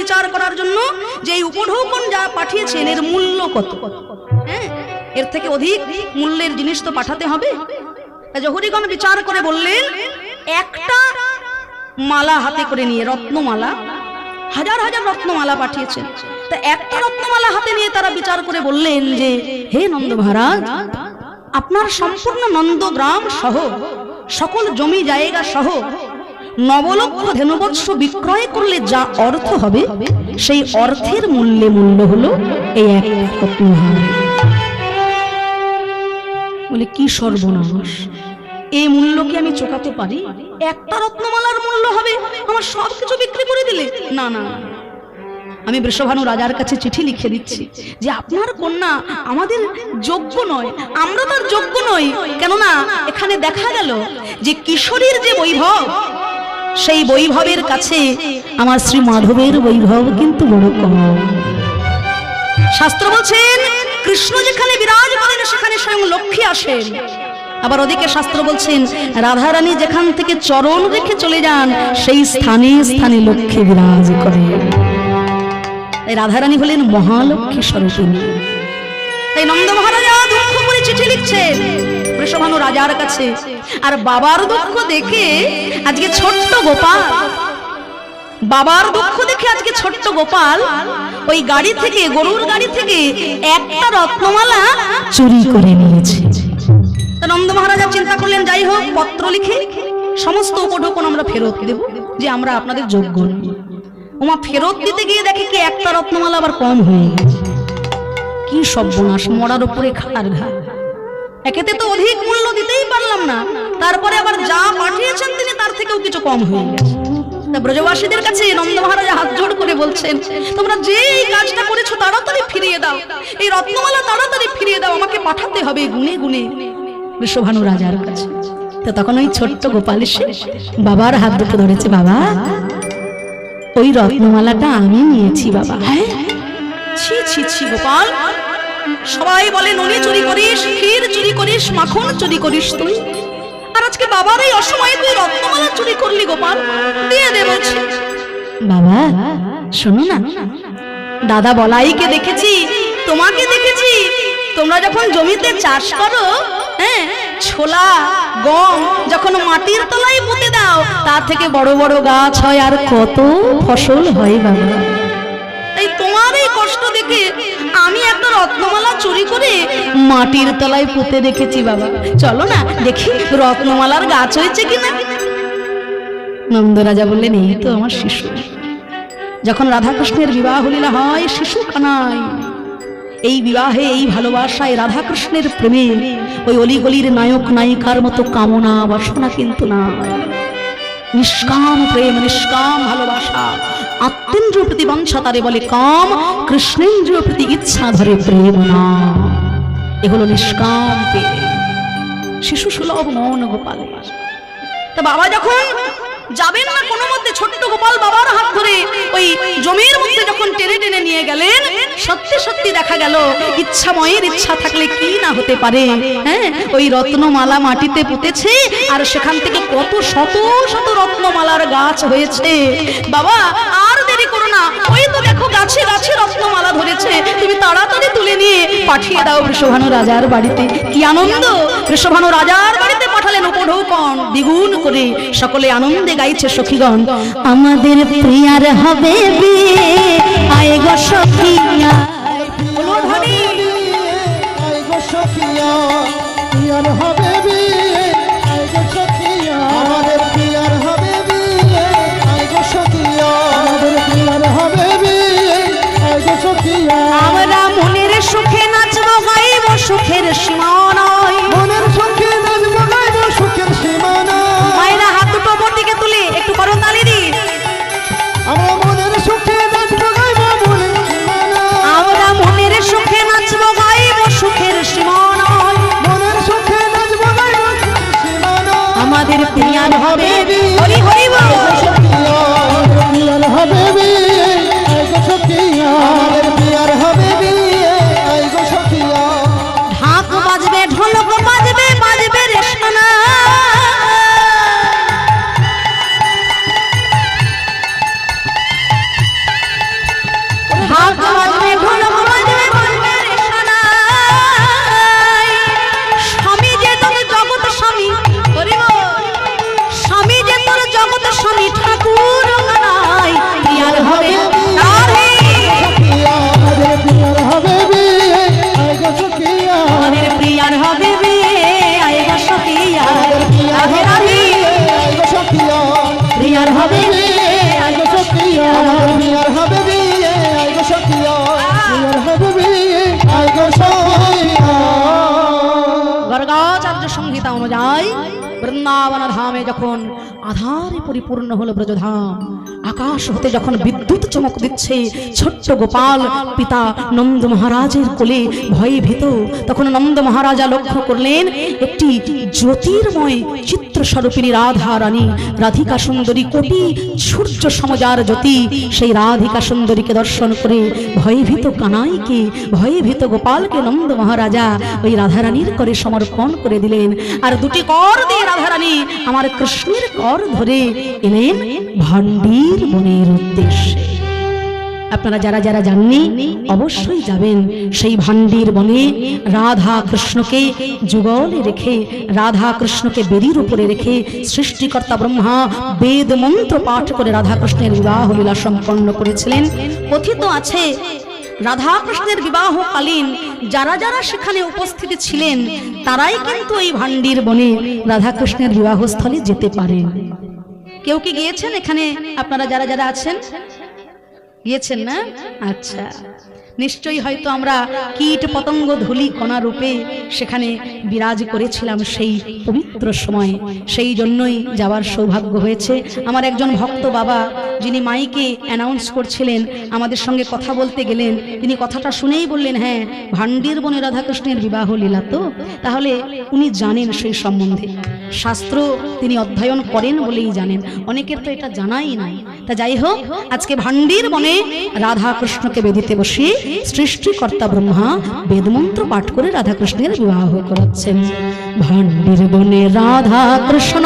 বিচার করার জন্য যে উপঢৌকন যা পাঠিয়েছেন, এর মূল্য কত? হ্যাঁ? এর থেকে অধিক মূল্যের জিনিস তো পাঠাতে হবে। জহুরিগণ বিচার করে বললেন, একটা মালা হাতে করে নিয়ে, রত্নমালা, হাজার হাজার রত্নমালা পাঠিয়েছেন। তা একটা রত্নমালা হাতে নিয়ে তারা বিচার করে বললেন যে, হে নন্দ মহারাজ, আপনার সম্পূর্ণ নন্দগ্রাম সহ, সকল জমি জায়গা সহ নবলক্ষ ধেনুবৎস বিক্রয় করলে যা অর্থ হবে, সেই অর্থের মূল্যে মূল্য হলো এই এক বলে, কি সর্বনাশ। এই মূল্য কি আমি চোকাতে পারি? একটা রত্নমালার মূল্য হবে? আমার সব কিছু বিক্রি করে দিলে? না না। আমি বৃষভানু রাজার কাছে চিঠি লিখে দিচ্ছি যে, আপনার কন্যা আমাদের যোগ্য নয়। আমরা তার যোগ্য নই। কেননা, এখানে দেখা গেল যে কিশোরীর যে বৈভব সেই বৈভবের কাছে আমার শ্রী মাধবের বৈভব কিন্তু বড় কম। শাস্ত্র বলছেন, কৃষ্ণ যেখানে বিরাজ করেন, সেখানে স্বয়ং লক্ষ্মী আসেন। আবার ওদিকে শাস্ত্র বলছেন, রাধারানী যেখান থেকে চরণ রেখে চলে যান, সেই স্থানে স্থানে লক্ষ্মী বিরাজ করে তাই রাধারানী হলেন মহালক্ষ্মী স্বরূপিণী। তাই নন্দ মহারাজা দুঃখ করে চিঠি লিখছেন বৃষভানু রাজার কাছে। আর বাবার দুঃখ দেখে আজকে ছোট্ট গোপাল, বাবার দুঃখ দেখে আজকে ছোট্ট গোপাল ওই গাড়ি থেকে, গরুর গাড়ি থেকে একটা রত্নমালা চুরি করে নিয়েছে। নন্দ মহারাজা চিন্তা করলেন, যাই হোক, পত্র লিখে সমস্ত উপঢৌকন আমরা ফেরত দেব, যে আমরা আপনাদের যোগ্য ওমা ফেরত দিতে গিয়ে দেখে কি একটা রত্নমালা আবার কম হয়ে গেছে। কি সর্বনাশ, মরার উপরে খাটার ঘা একেতে তো অধিক মূল্য দিতেই পারলাম না। তারপরে আবার যা পাঠিয়েছেন তিনি তার থেকেও কিছু কম হয়ে গেছে। ব্রজবাসীদের কাছে নন্দ মহারাজা হাত জোড় করে বলছেন তোমরা যে এই কাজটা করেছ তাড়াতাড়ি ফিরিয়ে দাও। এই রত্নমালা তাড়াতাড়ি ফিরিয়ে দাও আমাকে পাঠাতে হবে গুনে গুনে বৃষভানু রাজার কাছে। তো তখন ওই ছোট্ট গোপাল এসে বাবার হাত দুটো ধরেছে বাবা ওই রত্নমালাটা আমি নিয়েছি বাবা। হ্যাঁ? ছি ছি ছি গোপাল। সবাই বলে ননি চুরি করিস ক্ষীর চুরি করিস মাখন চুরি করিস তুই। আর আজকে বাবার এই অসময়ে তুই রত্নমালা চুরি করলি গোপাল। দিয়ে দে বলছে। বাবা শোনো না। দাদা বলাইকে দেখেছি তোমাকে দেখেছি। তোমরা যখন জমিতে চাষ করো হ্যাঁ ছোলা গম যখন মাটির তলায় পুঁতে দাও তা থেকে বড় বড় গাছ হয় আর কত ফসল হয় বাবা। এই তোমার এই কষ্ট দেখে করে মাটির তলায় পুঁতে রেখেছি বাবা। চলো না, দেখি রত্নমালার গাছ হয়েছে কিনা। নন্দরাজা বললেন, এই তো আমার শিশু। যখন রাধাকৃষ্ণের বিবাহ লীলা হয়, শিশু কানাই। এই বিবাহে, এই ভালোবাসায় রাধাকৃষ্ণের প্রেমে ওই অলিগলির নায়ক নায়িকার মতো কামনা বাসনা কিন্তু না নিষ্কাম প্রেম, নিষ্কাম ভালোবাসা আত্মেন্দ্রিয় প্রতি বাঞ্ছা তারে বলে কাম কৃষ্ণেন্দ্রিয় প্রতি ইচ্ছা ধরে প্রেম না এগুলো নিষ্কাম শিশু সুলভ মন গোপালের তা বাবা যখন যাবেন না কোনো মধ্যে ছোট্ট গোপাল বাবার হাত ধরে ওই জমির যখন টেনে টেনে নিয়ে গেলেন, সত্যি সত্যি দেখা গেল, ইচ্ছাময়ের ইচ্ছা থাকলে কি না হতে পারে? হ্যাঁ ওই রত্নমালা মাটিতে পুঁতেছে, আর সেখান থেকে কত শত শত রত্নমালার গাছ হয়েছে। বাবা, আর দেরি করো না, ওই তো দেখো গাছে গাছে রত্নমালা ধরেছে। তুমি তাড়াতাড়ি তুলে নিয়ে পাঠিয়ে দাও বৃষভানু রাজার বাড়িতে। কি আনন্দ! বৃষভানু রাজার বাড়িতে পাঠালেন উপঢৌকন। দ্বিগুণ করে সকলে আনন্দে গাইছে সখীগণ। আমাদের প্রিয়ার হবে বিয়ে আয় গো সখিয়া। ধ্বনি। আমরা আচার্য সংহিতা অনুযায়ী বৃন্দাবন ধামে যখন আধারে পরিপূর্ণ হলো ব্রজধাম আকাশ হতে যখন বিদ্যুৎ চমক দিচ্ছে, ছোট্ট গোপাল পিতা নন্দ মহারাজের কোলে ভয়ে ভীত, তখন নন্দ মহারাজা লক্ষ্য করলেন, একটি জ্যোতির্ময় চিত্র স্বরূপিনী রাধা রানী, রাধিকা সুন্দরী কোটি সূর্য সমজার জ্যোতি, সেই রাধিকা সুন্দরীকে দর্শন করে ভয়ভীত কানাইকে ভয়ভীত গোপালকে নন্দ মহারাজা ওই রাধারানীর করে সমর্পণ করে দিলেন। আর দুটি কর দিয়ে রাধারানী আমার কৃষ্ণের কর ধরে এলেন ভান্ডির বনের উদ্দেশ্যে। আপনারা যারা যারা জাননি অবশ্যই যাবেন। সেই ভান্ডির বনে রাধা কৃষ্ণকে যুগলে রেখে, রাধা কৃষ্ণকে বেরির উপরে রেখে সৃষ্টিকর্তা ব্রহ্মা বেদ মন্ত্র পাঠ করে রাধা কৃষ্ণের বিবাহ লীলা সম্পন্ন করেছিলেন। কথিত আছে, রাধা কৃষ্ণের বিবাহকালীন যারা যারা সেখানে উপস্থিত ছিলেন, তারাই কিন্তু এই ভান্ডির বনে রাধা কৃষ্ণের বিবাহস্থলে যেতে পারেন। কেউ কি গিয়েছেন এখানে? আপনারা যারা যারা আছেন? গিয়েছেন না? আচ্ছা। নিশ্চয়ই হয়তো আমরা কীট পতঙ্গ ধুলি কণা রূপে সেখানে বিরাজ করেছিলাম সেই পবিত্র সময়ে। সেই জন্যই যাওয়ার সৌভাগ্য হয়েছে। আমার একজন ভক্ত বাবা, যিনি মাইকে অ্যানাউন্স করছিলেন, আমাদের সঙ্গে কথা বলতে গেলেন। তিনি কথাটা শুনেই বললেন হ্যাঁ ভান্ডির বনে রাধাকৃষ্ণের বিবাহ লীলা তো। তাহলে উনি জানেন সেই সম্বন্ধে। শাস্ত্র তিনি অধ্যয়ন করেন বলেই জানেন। অনেকের তো এটা জানাই নাই। তা যাই হোক আজকে ভান্ডির বনে রাধা কৃষ্ণকে বেদিতে বসে সৃষ্টিকর্তা ব্রহ্মা বেদমন্ত্র পাঠ করে রাধা কৃষ্ণের বিবাহ করাচ্ছেন। ভান্ডির বনে রাধা কৃষ্ণ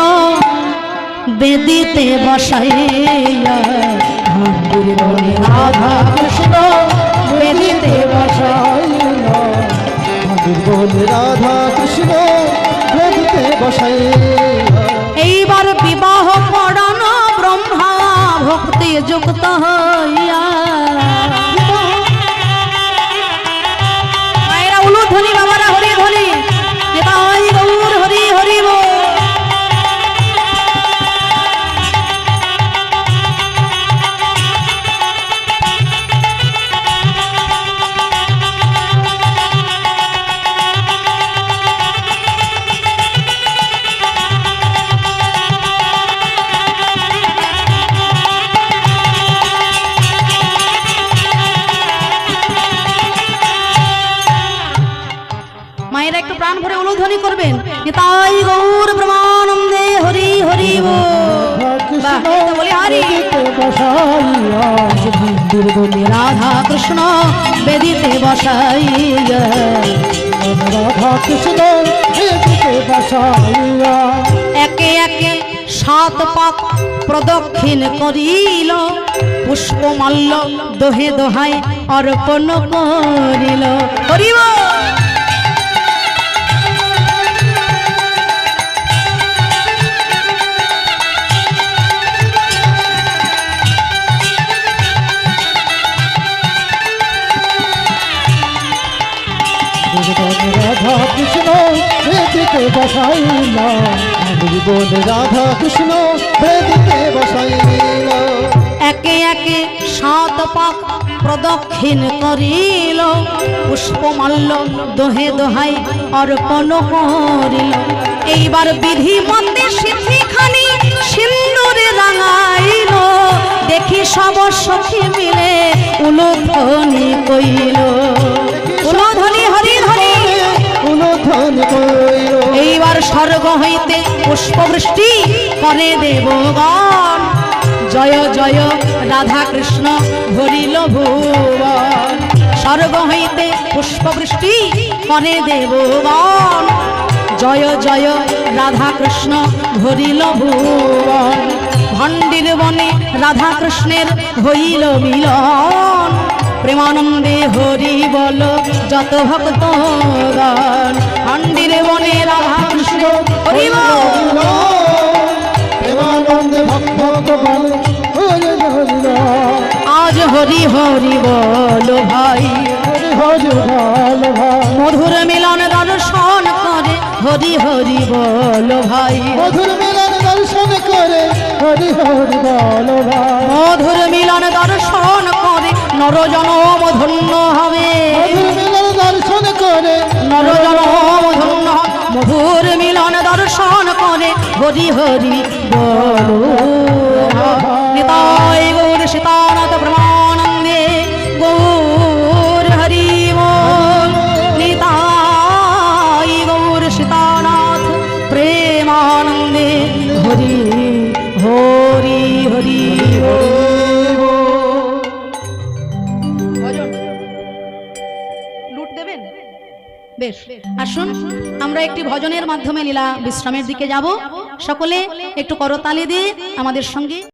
বেদিতে বসাইয়া ভান্ডির বনে রাধা কৃষ্ণ বেদিতে বসাইয়া। বলে রাধা কৃষ্ণ বেদিতে বসাই এইবার বিবাহ ভক্তি যুক্ত কৃষ্ণ বেদিতে বসাইয়া। রাধা কৃষ্ণ বেদিতে বসাইয়া। একে একে সাত পাক প্রদক্ষিণ করিল। পুষ্পমাল্য দোহে দোহায় অর্পণ করিল। করিব! রাধা কৃষ্ণ বেদিতে বসাইলা। বল রাধা কৃষ্ণ বেদিতে বসাইলা। একে একে সাত পাক প্রদক্ষিণ করিল। পুষ্পমাল্য দোহে দোহাই অর্পণ করিল। এইবার বিধি মতে সিদ্ধিখানি সিন্দুরে রাঙাইল। দেখি সব সখী মিলে উলুধ্বনি কইল। স্বর্গ হইতে পুষ্পবৃষ্টি করে দেবগণ। জয় জয়, রাধা কৃষ্ণ ভরিল ভুবন। স্বর্গ হইতে পুষ্পবৃষ্টি করে দেবগণ। জয় জয়, রাধা কৃষ্ণ ভরিল ভুবন। ভণ্ডির বনে রাধা কৃষ্ণের হইল মিলন। প্রেমানন্দে হরি বল যত ভক্ত ভণ্ডির বনে রাধা কৃষ্ণ হরি বল। প্রেমানন্দে ভক্ত আজ হরি হরি বল ভাই। হরি হরি বল ভাই মধুর মিলন দর্শন করে হরি হরি বল ভাই। মধুর মিলন দর্শন করে হরি হরি বল ভাই। মধুর মিলন দর্শন করে নরজনম ধন্য হবে দর্শন করে। নরজনম ধন্য। মধুর মিলন দর্শন করে। হরি হরি বলো। নিতাই গৌর সীতানাথ ব্রহ্মানন্দে গৌর হরি নিতাই গৌর সীতানাথ প্রেমানন্দে হরি হরি হরি বেশ। আসুন, আমরা একটি ভজনের মাধ্যমে লীলা বিশ্রামের দিকে যাব। সকলে একটু করতালি দিয়ে আমাদের সঙ্গে